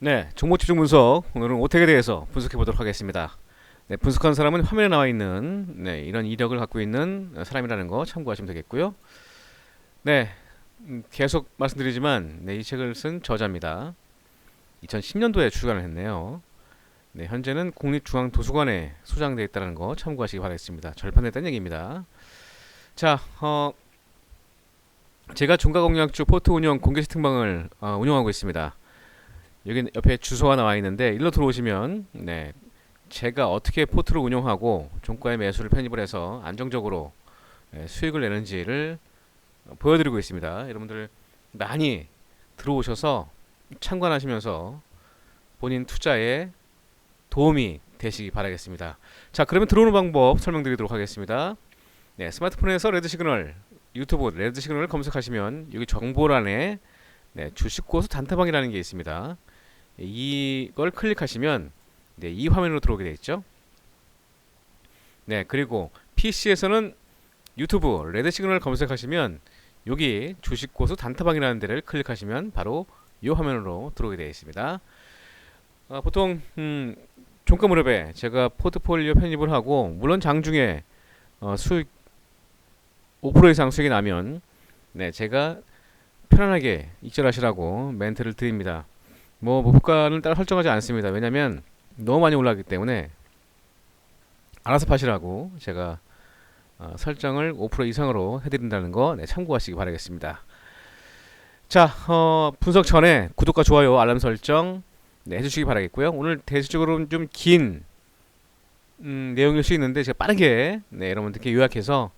네, 정보 집중 분석. 오늘은 오택에 대해서 분석해 보도록 하겠습니다. 네, 분석하는 사람은 화면에 나와 있는 네, 이런 이력을 갖고 있는 사람이라는 거 참고하시면 되겠고요. 네, 음, 계속 말씀드리지만 네, 이 책을 쓴 저자입니다. 2010년도에 출간을 했네요. 네, 현재는 국립중앙도서관에 소장되어 있다는 거 참고하시기 바라겠습니다. 절판됐다는 얘기입니다. 자, 어, 제가 종가공약주 포트 운영 공개 채팅방을 어, 운영하고 있습니다. 여기 옆에 주소가 나와 있는데 일로 들어오시면 네 제가 어떻게 포트를 운영하고 종가의 매수를 편입을 해서 안정적으로 예, 수익을 내는지를 보여드리고 있습니다. 여러분들 많이 들어오셔서 참관하시면서 본인 투자에 도움이 되시기 바라겠습니다. 자 그러면 들어오는 방법 설명드리도록 하겠습니다. 네 스마트폰에서 레드 시그널 유튜브 레드 시그널을 검색하시면 여기 정보란에 네, 주식 고수 단타방이라는 게 있습니다. 이걸 클릭하시면 네, 이 화면으로 들어오게 되어 있죠. 네, 그리고 PC에서는 유튜브 레드 시그널 검색하시면 여기 주식 고수 단타방이라는 데를 클릭하시면 바로 이 화면으로 들어오게 되어 있습니다. 아, 보통 음, 종가 무렵에 제가 포트폴리오 편입을 하고 물론 장중에 어, 수익 5% 이상 수익이 나면 네, 제가 편안하게 익절하시라고 멘트를 드립니다. 뭐 목표가는 따로 설정하지 않습니다. 왜냐면 너무 많이 올라가기 때문에 알아서 파시라고 제가 어, 설정을 5% 이상으로 해드린다는 거 네, 참고하시기 바라겠습니다. 자, 어, 분석 전에 구독과 좋아요, 알람 설정 네, 해주시기 바라겠고요. 오늘 대체적으로 좀긴 음, 내용일 수 있는데 제가 빠르게 네, 여러분들께 요약해서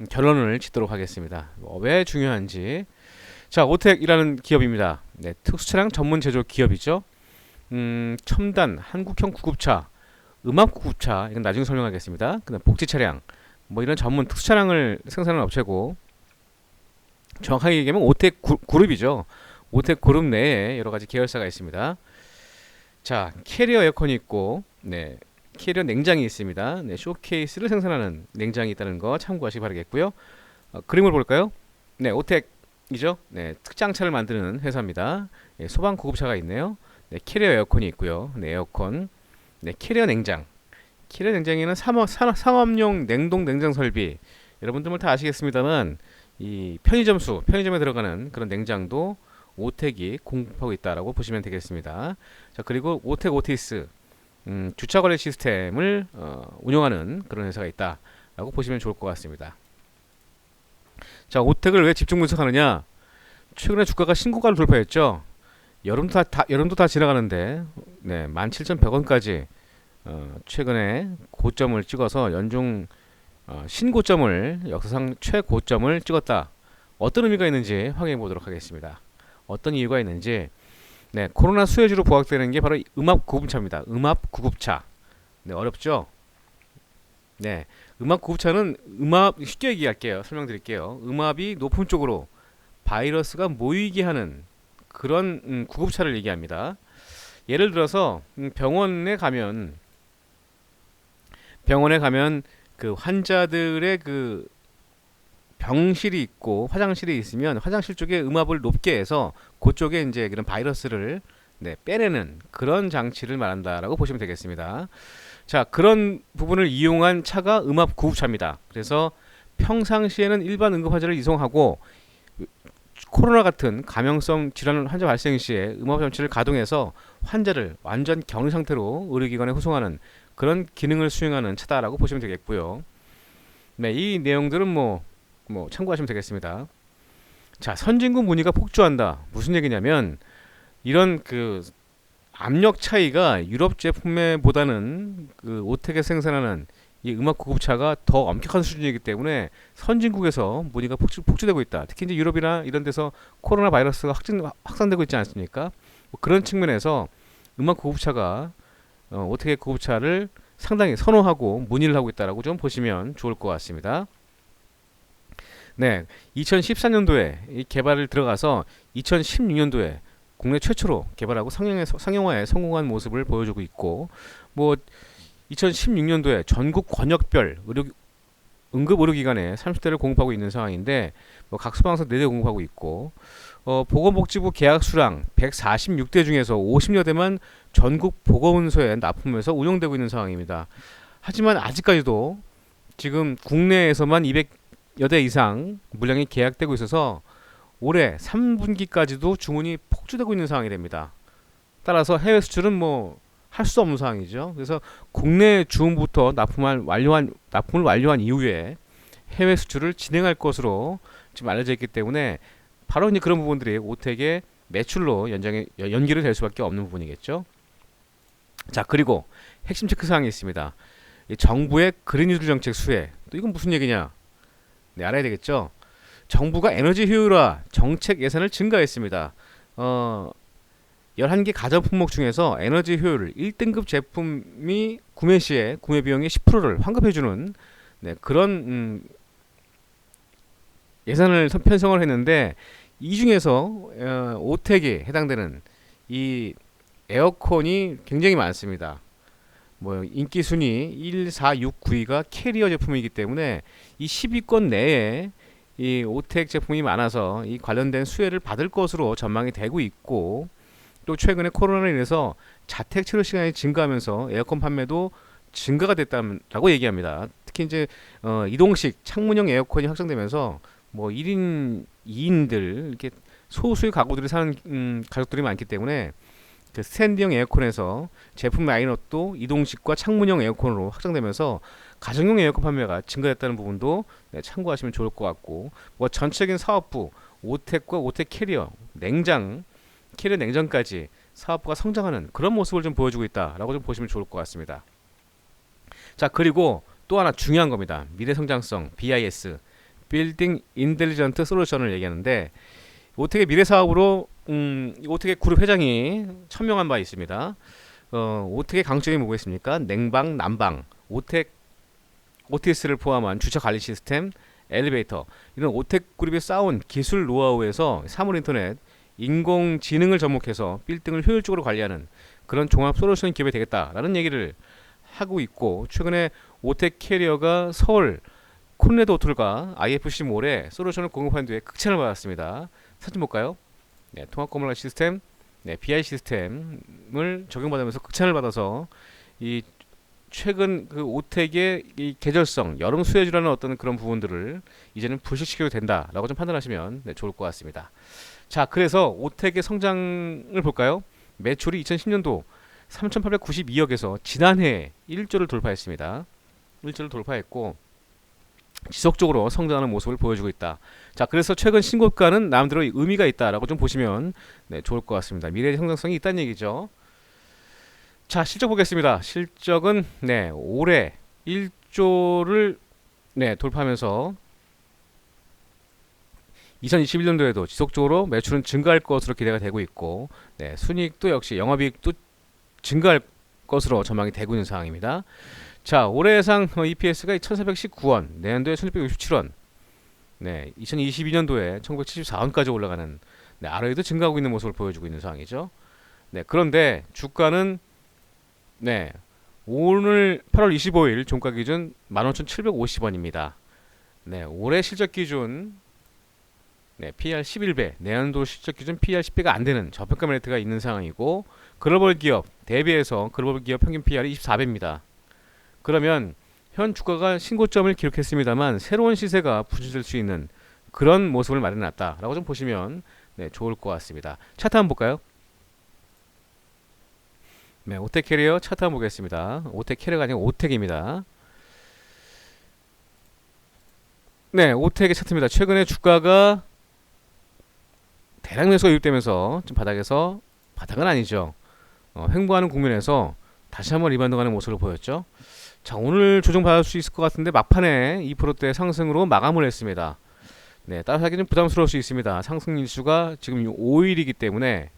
음, 결론을 짓도록 하겠습니다. 뭐, 왜 중요한지 자, 오텍이라는 기업입니다. 네, 특수차량 전문 제조 기업이죠. 음, 첨단 한국형 구급차, 음압 구급차 이건 나중에 설명하겠습니다. 그다음 복지 차량, 뭐 이런 전문 특수 차량을 생산하는 업체고 정확하게 얘기하면 오텍 구, 그룹이죠. 오텍 그룹 내에 여러 가지 계열사가 있습니다. 자, 캐리어 에어컨이 있고, 네, 캐리어 냉장이 있습니다. 네, 쇼케이스를 생산하는 냉장이 있다는 거 참고하시기 바라겠고요. 어, 그림을 볼까요? 네, 오텍 이죠? 네, 특장차를 만드는 회사입니다. 네, 소방 구급차가 있네요. 네, 캐리어 에어컨이 있고요. 네, 에어컨. 네, 캐리어 냉장. 캐리어 냉장에는 상업, 상업용 냉동 냉장 설비. 여러분들 다 아시겠습니다만 이 편의점 수, 편의점에 들어가는 그런 냉장도 오텍이 공급하고 있다라고 보시면 되겠습니다. 자, 그리고 오텍 오티스 음, 주차 관리 시스템을 어, 운영하는 그런 회사가 있다라고 보시면 좋을 것 같습니다. 자, 오텍을 왜 집중 분석하느냐? 최근에 주가가 신고가를 돌파했죠. 여름도 다, 다 여름도 다 지나가는데 네, 17,100원까지 어, 최근에 고점을 찍어서 연중 어, 신고점을 역사상 최고점을 찍었다. 어떤 의미가 있는지 확인해 보도록 하겠습니다. 어떤 이유가 있는지 네, 코로나 수혜주로 부각되는 게 바로 음압 구급차입니다. 음압 구급차. 네, 어렵죠? 네. 음압 구급차는 음압 쉽게 얘기할게요. 설명드릴게요. 음압이 높은 쪽으로 바이러스가 모이게 하는 그런 음, 구급차를 얘기합니다. 예를 들어서 음, 병원에 가면 병원에 가면 그 환자들의 그 병실이 있고 화장실이 있으면 화장실 쪽에 음압을 높게 해서 그쪽에 이제 그런 바이러스를 네, 빼내는 그런 장치를 말한다라고 보시면 되겠습니다. 자, 그런 부분을 이용한 차가 음압 구급차입니다. 그래서 평상시에는 일반 응급 환자를 이송하고 코로나 같은 감염성 질환 환자 발생 시에 음압 장치를 가동해서 환자를 완전 격리 상태로 의료기관에 후송하는 그런 기능을 수행하는 차다라고 보시면 되겠고요. 네, 이 내용들은 뭐, 뭐 참고하시면 되겠습니다. 자, 선진국 문의가 폭주한다. 무슨 얘기냐면 이런 그 압력 차이가 유럽 제품에보다는 그 오텍에 생산하는 이 음악 구급차가 더 엄격한 수준이기 때문에 선진국에서 문의가 폭주, 폭주 되고 있다. 특히 이제 유럽이나 이런 데서 코로나 바이러스가 확진, 확산되고 있지 않습니까? 뭐 그런 측면에서 음악 구급차가 어, 오텍의 구급차를 상당히 선호하고 문의를 하고 있다라고 좀 보시면 좋을 것 같습니다. 네, 2014년도에 이 개발을 들어가서 2016년도에 국내 최초로 개발하고 상용에, 상용화에 성공한 모습을 보여주고 있고 뭐 2016년도에 전국 권역별 의료 응급 의료기관에 30대를 공급하고 있는 상황인데 뭐 각 소방서 4대 공급하고 있고 어, 보건복지부 계약 수량 146대 중에서 50여 대만 전국 보건소에 납품해서 운영되고 있는 상황입니다. 하지만 아직까지도 지금 국내에서만 200여 대 이상 물량이 계약되고 있어서 올해 3분기까지도 주문이 폭주되고 있는 상황이 됩니다. 따라서 해외 수출은 뭐 할 수 없는 상황이죠. 그래서 국내 주문부터 납품할 완료한 납품을 완료한 이후에 해외 수출을 진행할 것으로 지금 알려져 있기 때문에 바로 이제 그런 부분들이 오텍의 매출로 연장에 연기를 될 수밖에 없는 부분이겠죠. 자 그리고 핵심 체크 사항이 있습니다. 이 정부의 그린 뉴딜 정책 수혜 또 이건 무슨 얘기냐? 네 알아야 되겠죠. 정부가 에너지 효율화 정책 예산을 증가했습니다. 어 11개 가전 품목 중에서 에너지 효율 1등급 제품이 구매 시에 구매 비용의 10%를 환급해 주는 네, 그런 음, 예산을 선- 편성을 했는데 이 중에서 어, 오텍에 해당되는 이 에어컨이 굉장히 많습니다. 뭐 인기 순위 1, 4, 6, 9위가 캐리어 제품이기 때문에 이 10위권 내에 이 오텍 제품이 많아서 이 관련된 수혜를 받을 것으로 전망이 되고 있고 또 최근에 코로나로 인해서 자택 체류 시간이 증가하면서 에어컨 판매도 증가가 됐다고 얘기합니다. 특히 이제 어, 이동식 창문형 에어컨이 확산되면서 뭐 1인 2인들 이렇게 소수의 가구들이 사는 음, 가족들이 많기 때문에 그 스탠딩형 에어컨에서 제품 라인업도 이동식과 창문형 에어컨으로 확장되면서 가정용 에어컨 판매가 증가했다는 부분도 네, 참고하시면 좋을 것 같고 뭐 전체적인 사업부 오텍과 오텍 캐리어 냉장 캐리어 냉장까지 사업부가 성장하는 그런 모습을 좀 보여주고 있다라고 좀 보시면 좋을 것 같습니다. 자 그리고 또 하나 중요한 겁니다. 미래 성장성 BIS 빌딩 인텔리전트 솔루션을 얘기하는데 오텍의 미래 사업으로 음, 오텍의 그룹 회장이 천명한 바 있습니다. 어, 오텍의 강점이 뭐겠습니까? 냉방, 난방, 오텍 오티스를 포함한 주차 관리 시스템, 엘리베이터 이런 오텍 그룹이 쌓은 기술 노하우에서 사물 인터넷, 인공지능을 접목해서 빌딩을 효율적으로 관리하는 그런 종합 솔루션 기업이 되겠다라는 얘기를 하고 있고 최근에 오텍 캐리어가 서울 콘레드 호텔과 IFC 몰에 솔루션을 공급한 뒤에 극찬을 받았습니다. 사진 볼까요? 네, 통합 건물 시스템, 네, BI 시스템을 적용받으면서 극찬을 받아서 이 최근 그 오텍의 이 계절성, 여름 수혜주라는 어떤 그런 부분들을 이제는 불식시켜도 된다라고 좀 판단하시면 네, 좋을 것 같습니다. 자, 그래서 오텍의 성장을 볼까요? 매출이 2010년도 3,892억에서 지난해 1조를 돌파했습니다. 1조를 돌파했고 지속적으로 성장하는 모습을 보여주고 있다. 자, 그래서 최근 신고가는 나름대로 의미가 있다라고 좀 보시면 네, 좋을 것 같습니다. 미래의 성장성이 있다는 얘기죠. 자, 실적 보겠습니다. 실적은 네, 올해 1조를 네, 돌파하면서 2021년도에도 지속적으로 매출은 증가할 것으로 기대가 되고 있고 네, 순이익도 역시 영업이익도 증가할 것으로 전망이 되고 있는 상황입니다. 자, 올해 예상 EPS가 1,419원, 내년도에 1,667원, 네, 2022년도에 1,974원까지 올라가는 네, ROE도 증가하고 있는 모습을 보여주고 있는 상황이죠. 네, 그런데 주가는 네, 오늘 8월 25일 종가 기준 15,750원입니다. 네, 올해 실적 기준 네, PR 11배, 내년도 실적 기준 PR 10배가 안 되는 저평가 메리트가 있는 상황이고 글로벌 기업 대비해서 글로벌 기업 평균 PR이 24배입니다. 그러면 현 주가가 신고점을 기록했습니다만 새로운 시세가 부진될 수 있는 그런 모습을 마련해놨다라고 좀 보시면 네, 좋을 것 같습니다. 차트 한번 볼까요? 네, 오텍 캐리어 차트 한번 보겠습니다. 오텍 캐리어가 아니고 오텍입니다. 네, 오텍의 차트입니다. 최근에 주가가 대량 매수가 유입되면서 좀 바닥에서 바닥은 아니죠. 어, 횡보하는 국면에서 다시 한번 리반드가는 모습을 보였죠. 자 오늘 조정받을 수 있을 것 같은데 막판에 2%대 상승으로 마감을 했습니다. 네, 따라서 하기 좀 부담스러울 수 있습니다. 상승 일수가 지금 5일이기 때문에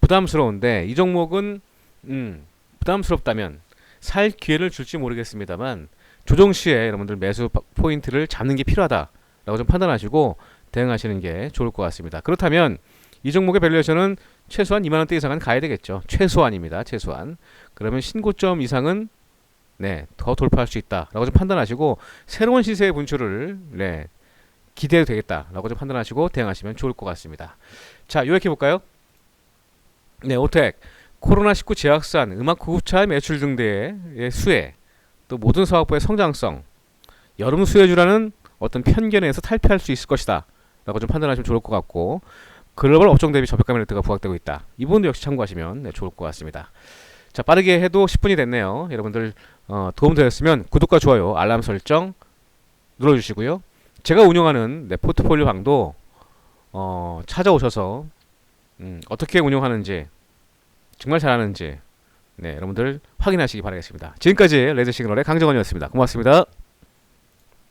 부담스러운데 이 종목은 음, 부담스럽다면 살 기회를 줄지 모르겠습니다만 조정 시에 여러분들 매수 포인트를 잡는 게 필요하다라고 좀 판단하시고 대응하시는 게 좋을 것 같습니다. 그렇다면 이 종목의 밸류에이션은 최소한 2만 원대 이상은 가야 되겠죠. 최소한입니다. 최소한. 그러면 신고점 이상은 네, 더 돌파할 수 있다라고 좀 판단하시고 새로운 시세의 분출을 네, 기대해도 되겠다라고 좀 판단하시고 대응하시면 좋을 것 같습니다. 자, 요약해 볼까요? 네, 오텍 코로나19 재확산, 음악 구급차 매출 등의 수혜, 또 모든 사업부의 성장성, 여름 수혜주라는 어떤 편견에서 탈피할 수 있을 것이다. 라고 좀 판단하시면 좋을 것 같고, 글로벌 업종 대비 저평가 멜리트가 부각되고 있다. 이 부분도 역시 참고하시면 네, 좋을 것 같습니다. 자, 빠르게 해도 10분이 됐네요. 여러분들 어, 도움 되셨으면 구독과 좋아요, 알람 설정 눌러주시고요. 제가 운영하는 네, 포트폴리오 방도 어, 찾아오셔서 음, 어떻게 운영하는지 정말 잘하는지 네, 여러분들 확인하시기 바라겠습니다. 지금까지 레드 시그널의 강정원이었습니다. 고맙습니다.